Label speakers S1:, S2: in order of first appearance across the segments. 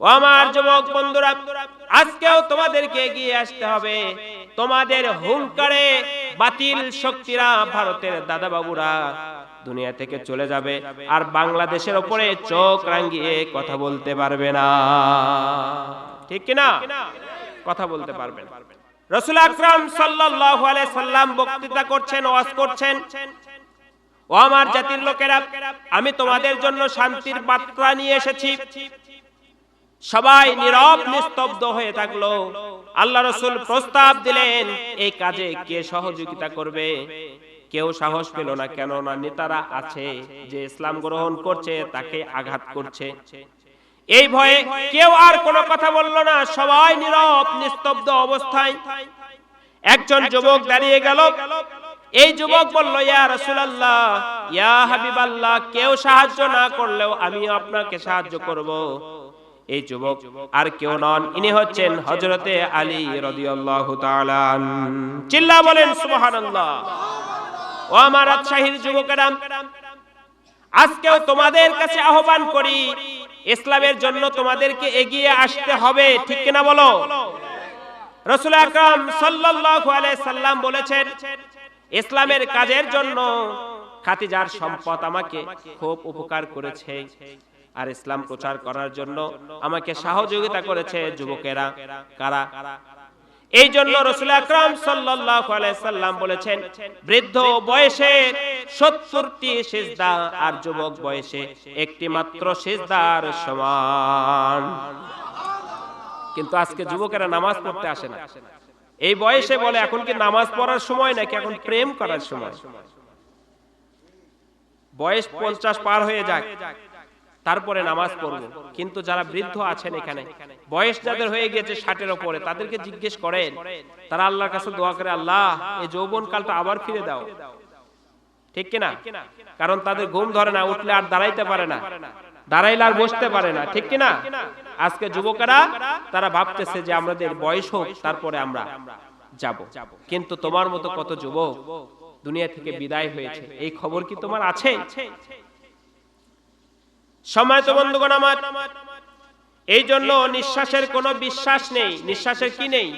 S1: ও আমার যুবক বন্ধুরা, আজকেও তোমাদেরকে এগিয়ে আসতে হবে। তোমাদের হুঙ্কারে বাতিল শক্তিরা ভারতের দাদা বাবুরা দুনিয়া থেকে চলে যাবে আর বাংলাদেশের ওপরে চোখ রাঙ্গিয়ে কথা বলতে পারবে না। ঠিক কিনা? কথা বলতে পারবেন রসুল আকরাম সাল্লাল্লাহু আলাইহি সাল্লাম বক্তৃতা করছেন, ওয়াজ করছেন। ও আমার জাতির লোকেরা, আমি তোমাদের জন্য শান্তির বার্তা নিয়ে এসেছি। সবাই নীরব নিস্তব্ধ হয়ে থাকল। আল্লাহ রসুল প্রস্তাব দিলেন এই কাজে কে সহযোগিতা করবে? কেউ সাহস পেল না কেননা নেতারা আছে যে ইসলাম গ্রহণ করছে তাকে আঘাত করছে। এই ভয়ে কেউ আর কোনো কথা বলল না সবাই নীরব নিস্তব্ধ অবস্থায়। একজন যুবক দাঁড়িয়ে গেল। এই যুবক বলল ইয়া রাসূলুল্লাহ ইয়া হাবিবাল্লাহ কেউ সাহায্য না করলেও আমি আপনাকে সাহায্য করব। এই যুবক আর কেউ নন। ইনি হচ্ছেন হযরতে আলী রাদিয়াল্লাহু চিল্লা বলেন, সুবহানাল্লাহ। ও আমার রাজশাহীর যুবকেরা, আজকেও তোমাদের কাছে আহ্বান করি, ইসলামের জন্য তোমাদেরকে এগিয়ে আসতে হবে, ঠিক কিনা বলো? রসুল আকরাম সাল্লাল্লাহু আলাইহি সাল্লাম বলেছেন, ইসলামের কাজের জন্য খাতিজার সম্পদ আমাকে খুব উপকার করেছে। আর ইসলাম প্রচার করার জন্য আমাকে সহযোগিতা করেছে যুবকেরা। কারা? এই জন্য রসুল আকরাম সাল্লাম বলেছেন বৃদ্ধ বয়সে 70টি সিজদা আর যুবক বয়সে একটি মাত্র সিজদার সমান। কিন্তু আজকে যুবকেরা নামাজ পড়তে আসে না। এই বয়সে বলে এখন কি নামাজ পড়ার সময় নাকি এখন প্রেম করার সময়। বয়স পঞ্চাশ পার হয়ে যাক। তারপরে নামাজ পড়ব। কিন্তু যারা বৃদ্ধ আছেন এখানে, বয়স যাদের হয়ে গেছে ষাটের ওপরে, তাদেরকে জিজ্ঞেস করেন, তারা আল্লাহর কাছে দোয়া করে, আল্লাহ, এই যৌবন কালটা আবার ফিরে দাও। ঠিক কিনা? কারণ তাদের ঘুম ধরে না, উঠলে আর দাঁড়াইতে পারে না। দাঁড়াইলে আর বসতে পারে না। ঠিক কিনা? আজকে যুবকেরা, তারা ভাবতেছে যে আমাদের বয়স হোক, তারপরে আমরা যাব। কিন্তু তোমার মতো কত যুবক দুনিয়া থেকে বিদায় হয়েছে। এই খবর কি তোমার আছে? সময় তো বন্ধুগণ আমার। এই জন্য নিঃশ্বাসের কোনো বিশ্বাস নেই, নিঃশ্বাসের কি নেই?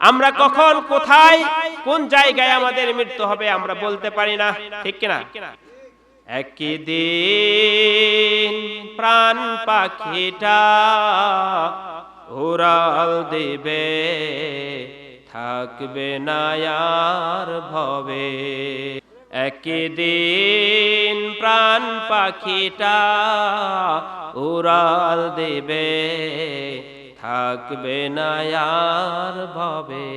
S1: আমরা কখন, কোথায়, কোন জায়গায় আমাদের মৃত্যু হবে আমরা বলতে পারি না, ঠিক কিনা? একদিন প্রাণ পাখিটা উড়াল দেবে, থাকবে না আর ভবে। একদিন প্রাণ পাখিটা উড়াল দেবে, থাকবে না আর ভবে।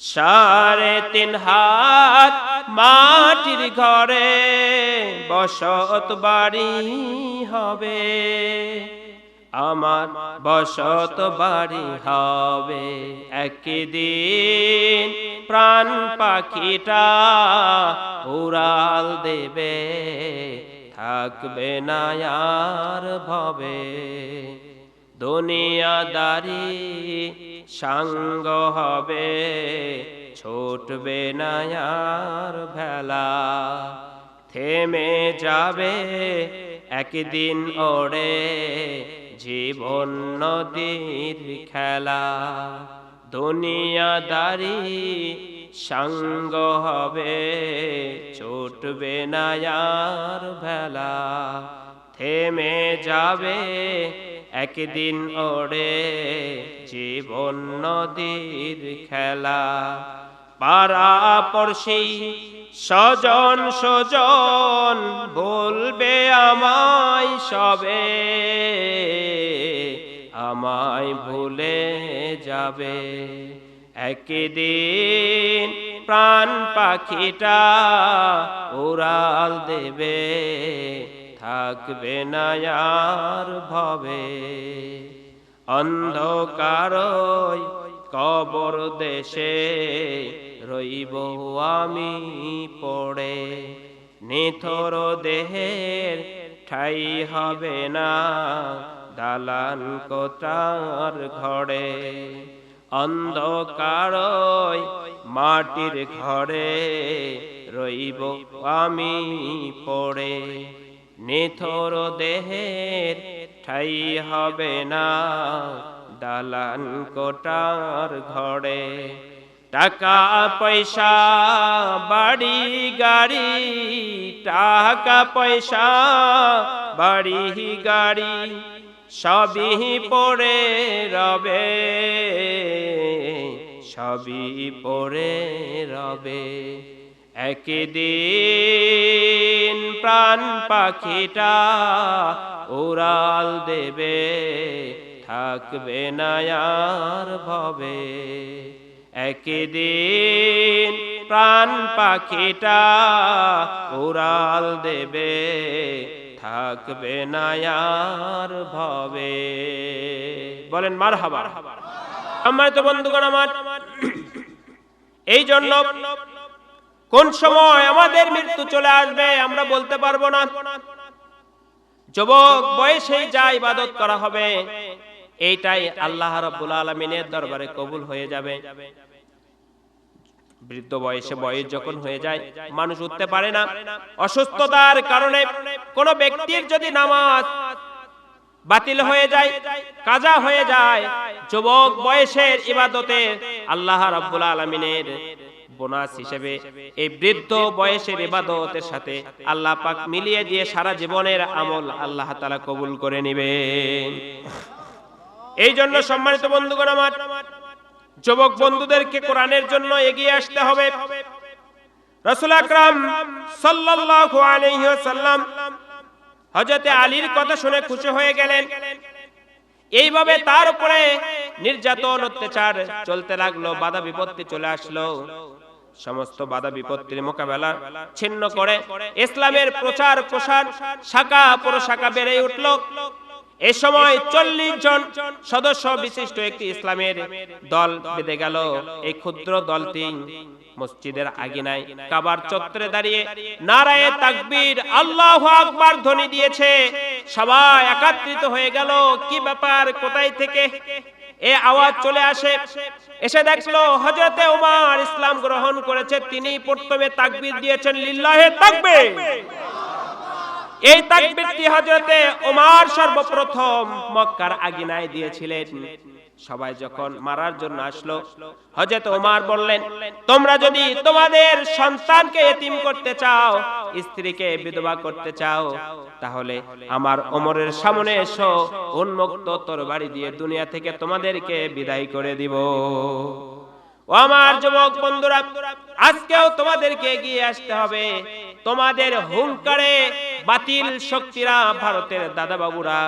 S1: সাড়ে তিন হাত মাটির ঘরে বসত বাড়ি হবে। আমার বসত বাড়ি হবে। একদিন প্রাণ পাখিটা উড়াল দেবে। থাকবে না আর ভবে। দুনিয়াদারি সাঙ্গ হবে। ছুটবে না আর ভেলা। থেমে যাবে একদিন ওড়ে। জীবন নদীর খেলা, দুনিয়াদারি সাঙ্গ হবে, ছুটবে না আর ভেলা, থেমে যাবে একদিন ওড়ে জীবন নদীর খেলা পাড়া পড়শি স্বজন স্বজন বলবে আমায় সবে, আমায় ভুলে যাবে। একদিন প্রাণ পাখিটা উড়াল দেবে, থাকবে না আর ভবে। অন্ধকারই কবর দেশে রইব আমি পড়ে। নিথর দেহের ঠাই হবে না, দালান কোটার ঘরে? অন্ধকারই মাটির ঘরে রইব আমি পড়ে। নিথর দেহের ঠাই হবে না, দালান কোটার ঘরে? টাকা, পয়সা, বাড়ি, গাড়ি, টাকা, পয়সা, বাড়ি, গাড়ি, সবই পড়ে রবে, সবই পড়ে রবে। একদিন প্রাণ পাখিটা উড়াল দেবে, থাকবে না আর ভবে। একদিন প্রাণ পাখিটা উড়াল দেবে, থাকবে না আর ভবে। বলেন মার হাবা আমার তো বন্ধুগণ আমার, এই জন্য কোন সময় আমাদের মৃত্যু চলে আসবে আমরা বলতে পারব না। যুবক বয়সেই যা ইবাদত করা হবে এইটাই আল্লাহ রাব্বুল আলামিনের দরবারে কবুল হয়ে যাবে। বৃদ্ধ বয়সে বয়স যখন হয়ে যায়, মানুষ উঠতে পারে না। অসুস্থতার কারণে কোন ব্যক্তির যদি নামাজ বাতিল হয়ে যায়, কাজা হয়ে যায়, যুবক বয়সের ইবাদতে আল্লাহ রাব্বুল আলামিনের বোনাস হিসেবে এই বৃদ্ধ বয়সের ইবাদতের সাথে আল্লাহ পাক মিলিয়ে দিয়ে সারা জীবনের আমল আল্লাহ তাআলা কবুল করে নেবেন। এই জন্য সম্মানিত বন্ধুগণ আমার যুবক বন্ধুদেরকে কোরআনের জন্য এগিয়ে আসতে হবে। রাসূল আকরাম সাল্লাল্লাহু আলাইহি ওয়াসাল্লাম হযরতে আলীর কথা শুনে খুশি হয়ে গেলেন। এইভাবে তার উপরে নির্যাতন, অত্যাচার চলতে লাগল, বাধা বিপত্তি চলে আসলো। সমস্ত বাধা বিপত্তির মোকাবেলা ছিন্ন করে ইসলামের প্রচার প্রসার শাখা শাখা বেড়ে উঠল। এ সময় চল্লিশ জন সদস্য বিশিষ্ট একটি ইসলামের দল বেঁধে গেল। এই ক্ষুদ্র দলটি মসজিদের আগিনায় কাবার চত্বরে দাঁড়িয়ে নারায়ে তাকবীর আল্লাহ আকবার ধ্বনি দিয়েছে। সবাই একত্রিত হয়ে গেল। কি ব্যাপার? কোথায় থেকে? এ আওয়াজ চলে আসে। এসে দেখল হযরতে ওমর ইসলাম গ্রহণ করেছে। তিনি প্রথমে তাকবীর দিয়েছেন লিল্লাহে তাকবীর। এই তাকবীরটি হযরতে ওমর সর্বপ্রথম মক্কার আগিনায় দিয়েছিলেন? সবাই যখন মারার জন্য আসলো, হযরত ওমর বললেন, তোমরা যদি তোমাদের সন্তানকে এতিম করতে চাও, স্ত্রীকে বিধবা করতে চাও, তাহলে আমার ওমরের সামনে এসো, উন্মুক্ত তরবারি দিয়ে দুনিয়া থেকে তোমাদেরকে বিদায় করে দিব। ও আমার যুবক বন্ধুরা, আজকেও তোমাদেরকে এগিয়ে আসতে হবে। তোমাদের হুঙ্কারে বাতিল শক্তিরা ভারতের দাদা বাবুরা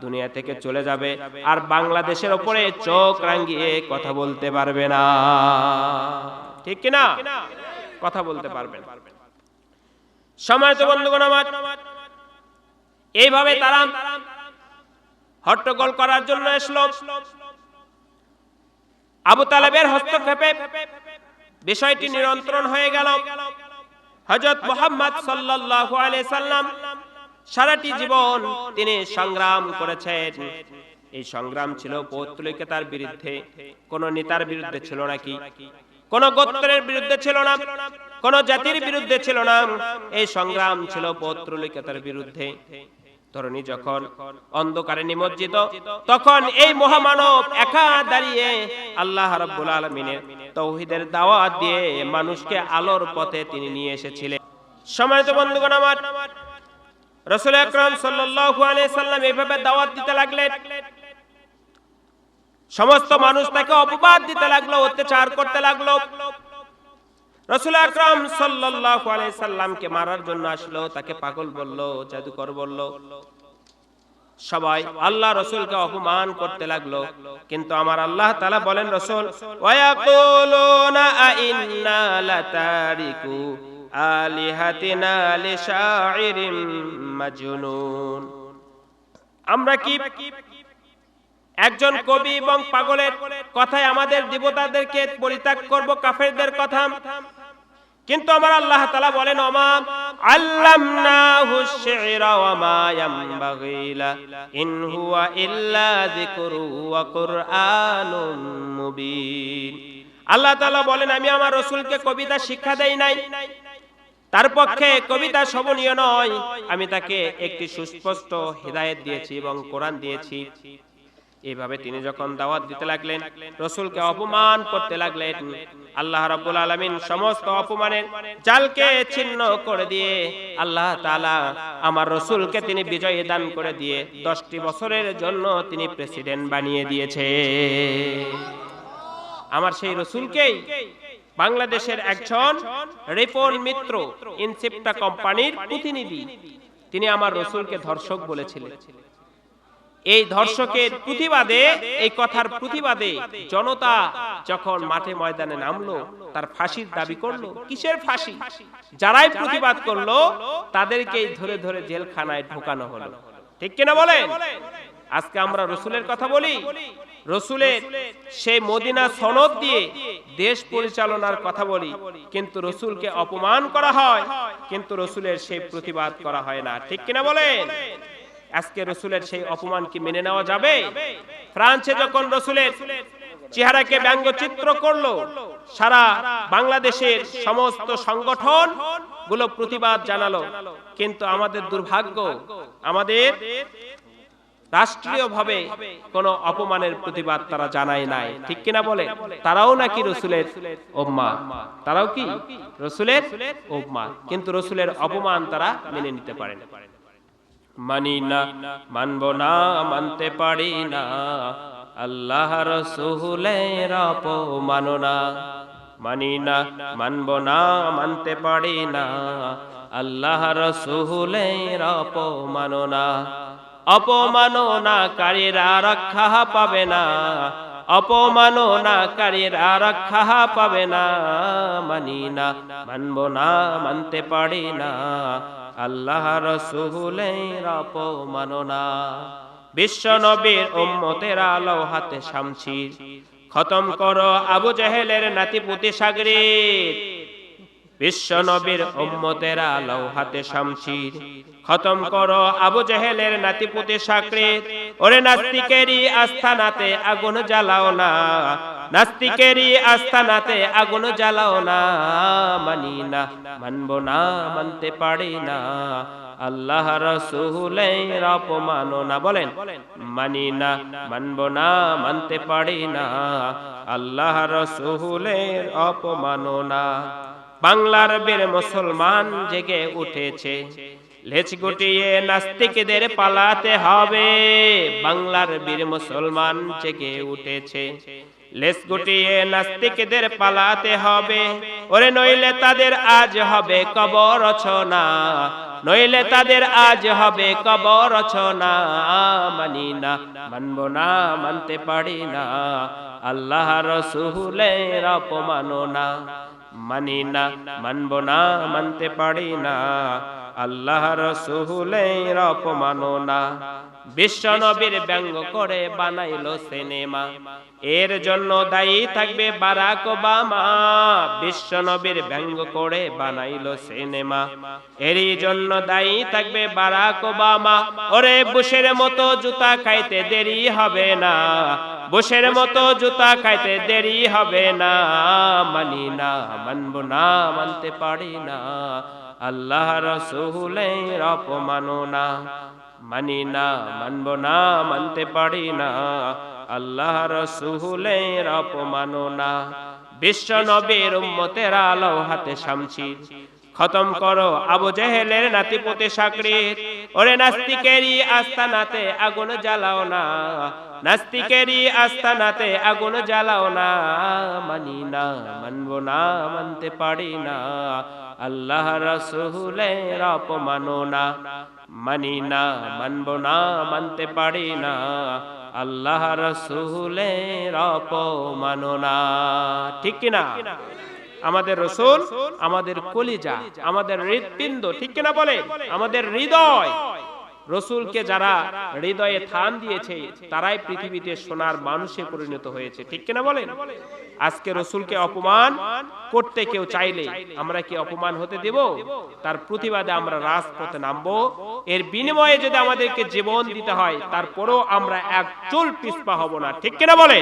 S1: দুনিয়া থেকে চলে যাবে আর বাংলাদেশের ওপরে চোখ রাঙ্গিয়ে কথা বলতে পারবে না। ঠিক কিনা? কথা বলতে পারবে না। সম্মানিত বন্ধুগণ আমার। এইভাবে তারা হট্টগোল করার জন্য এসলো। আবু তালেবের হস্তক্ষেপে বিষয়টি নিয়ন্ত্রণ হয়ে গেল। হজরত মোহাম্মদ আলাইহি সাল্লাম সারাটি জীবন তিনি সংগ্রাম করেছেন। এই সংগ্রাম ছিল পৌত্তলিকতার বিরুদ্ধে, কোন নেতার বিরুদ্ধে ছিল নাকি কোন গোত্রের বিরুদ্ধে ছিল না, কোন জাতির বিরুদ্ধে ছিল না। এই সংগ্রাম ছিল পৌত্তলিকতার বিরুদ্ধে। তরুণী যখন অন্ধকারে নিমজ্জিত, তখন এই মহামানব একা দাঁড়িয়ে আল্লাহ রাব্বুল আলামিনের তৌহিদের দাওয়াত দিয়ে মানুষকে আলোর পথে তিনি নিয়ে এসেছিলেন। সম্মানিত বন্ধুগণ আমার, রাসূল আকরাম সাল্লাল্লাহু সাল্লাম এইভাবে দাওয়াত দিতে লাগলেন। সমস্ত মানুষ তাকে অপবাদ দিতে লাগল, অত্যাচার করতে লাগল। রসুল আকরাম সাল্লাল্লাহু আলাইহি সাল্লামকে মারার জন্য আসলো, তাকে পাগল বলল, জাদুকর বলল। সবাই আল্লাহ রসুলকে অপমান করতে লাগল। কিন্তু আমার আল্লাহ তাআলা বলেন, রসুল আমরা কি একজন কবি এবং পাগলের কথায় আমাদের দেবতাদেরকে পরিত্যাগ করব, কাফেরদের কথা? কিন্তু আমার আল্লাহ তালা বলেন, ওমা আল্লামনাহু শি'রা ওয়া মা ইয়ামবাগি লা ইন হুয়া ইল্লা যিকরু ওয়া মুবিন। আল্লাহ তাআলা বলেন, আমি আমার রাসূলকে কবিতা শিক্ষা দেই নাই। তার পক্ষে কবিতা শোভনীয় নয়। আমি তাকে একটি সুস্পষ্ট হৃদায়ত দিয়েছি এবং কোরআন দিয়েছি। এইভাবে তিনি যখন দাওয়াত দিতে লাগলেন, রসুলকে অপমান করতে লাগলেন। আল্লাহ রাব্বুল আলামিন সমস্ত অপমানের জালকে ছিন্ন করে দিয়ে আল্লাহ তাআলা আমার রসুলকে তিনি বিজয়ী দান করে দিয়ে দশটি বছরের জন্য তিনি প্রেসিডেন্ট বানিয়ে দিয়েছে। আমার সেই রসুলকেই বাংলাদেশের একজন রিপন মিত্র ইনসেপ্টা কোম্পানির প্রতিনিধি। তিনি আমার রসুলকে ধর্ষক বলেছিলেন। এই ধর্ষকের প্রতিবাদে এই কথার প্রতিবাদে জনতা যখন মাঠে ময়দানে নামলো তার ফাঁসির দাবি করল। কিসের ফাঁসি? যারাই প্রতিবাদ করল তাদেরকেই ধরে ধরে জেলখানায় ঢোকানো হলো। ঠিক কিনা বলেন? আজকে আমরা রসুলের কথা বলি। রসুলের সেই মদিনা সনদ দিয়ে দেশ পরিচালনার কথা বলি। কিন্তু রসুলকে অপমান করা হয়। কিন্তু রসুলের সেই প্রতিবাদ করা হয় না। ঠিক কিনা বলেন? আজকে রসুলের সেই অপমান কি মেনে নেওয়া যাবে? ফ্রান্সে যখন রসুলের চেহারাকে ব্যঙ্গচিত্র করল, সারা বাংলাদেশের সমস্ত সংগঠনগুলো প্রতিবাদ জানালো। কিন্তু আমাদের দুর্ভাগ্য, আমাদের রাষ্ট্রীয়ভাবে কোন অপমানের প্রতিবাদ তারা জানায় নাই। ঠিক কিনা বলে? তারাও নাকি রসুলের ওম্মা। তারাও কি? রসুলের ওম্মা। কিন্তু রসুলের অপমান তারা মেনে নিতে পারে না মানি না, মানব না, মানতে পারি না। আল্লাহ রসুলের অপমাননা মানি না, মানব না, মানতে পারি না। আল্লাহ রসুলের অপমাননা অপমাননাকারীরা রক্ষা পাবে না। অপমাননাকারীরা রক্ষা পাবে না। মানি না, মানব না, মানতে পারি না। আল্লাহ রসুলের অপমাননা বিশ্ব নবীর উম্মতের আলো হাতে শামছির খতম করো আবু জাহেলের নাতিপুতি সাগরের। বিশ্ব নবীর উম্মতের আলো হাতে শামছির খতম করো আবু জাহেলের নাতিপুতি সাকরের ওরে নাস্তিকেরই আস্থানাতে আগুন জ্বালাও না। নাস্তিকেরই আস্থানাতে আগুন জ্বালাও না, মানি না, মানব না, মানতে পারি না। আল্লাহ রসুলের অপমাননা বলেন, মানি না, মানব না, মানতে পারি না। আল্লাহ রসুলের অপমাননা বাংলার বীর মুসলমান জেগে উঠেছে, লেজ গুটিয়ে নাস্তিকদের পালাতে হবে। বাংলার বীর মুসলমান জেগে উঠেছে। লেস গুটিয়ে নাস্তিকদের পালাতে হবে। ওরে নইলে তাদের আজ হবে কবর রচনা। নইলে তাদের আজ হবে কবর রচনা। মানি না, মানব না, মানতে পারি না। আল্লাহ রসুলের অপমাননা। মানি না, মানব না, মানতে পারি না। আল্লাহ রসুলের অপমাননা। বিশ্ব নবীর ব্যঙ্গ করে বানাইলো সিনেমা। এর জন্য দায়ী থাকবে বারাক ওবামা। বিশ্ব নবীর ব্যঙ্গ করে বানাইলো সিনেমা। এরই জন্য দায়ী থাকবে বারাক ওবামা। ওরে বুশের মতো জুতা খাইতে দেরি হবে না। বুশের মতো জুতা খাইতে দেরি হবে না। মানি না, মানব না, মানতে পারি না। আল্লাহ রসুলের অপমাননা মানি না মানব না, মানতে পারি না। আল্লাহ রসুলের অপমাননা। বিশ্ব নবীর উম্মতের আলো হাতে শামছির খতম করো আবু জেহেলের নাতিপতি সাকরির ওরে নাস্তিকেরই আস্তানাতে আগুন জ্বালাও না। নাস্তিকেরই আস্তানাতে আগুন জ্বালাও না। মানি না মানব না, মানতে পারি না। আল্লাহ রসুলের অপমাননা। মানি না মানব না, মানতে পারি না। আল্লাহ রসুলের অপমাননা। ঠিক কিনা আমাদের রসুল, আমাদের কলিজা, আমাদের হৃৎপিণ্ড, ঠিক কিনা বলে? আমাদের হৃদয় রসুলকে যারা হৃদয়ে থান দিয়েছে তারাই পৃথিবীতে সোনার মানুষে পরিণত হয়েছে। ঠিক কিনা বলেন? আজকে রসুলকে অপমান করতে কেউ চাইলে আমরা কি অপমান হতে দেব? তার প্রতিবাদে আমরা রাজপথে নামবো। এর বিনিময়ে যদি আমাদেরকে জীবন দিতে হয় তারপরেও আমরা এক চুল পিসপা হব না। ঠিক কিনা বলে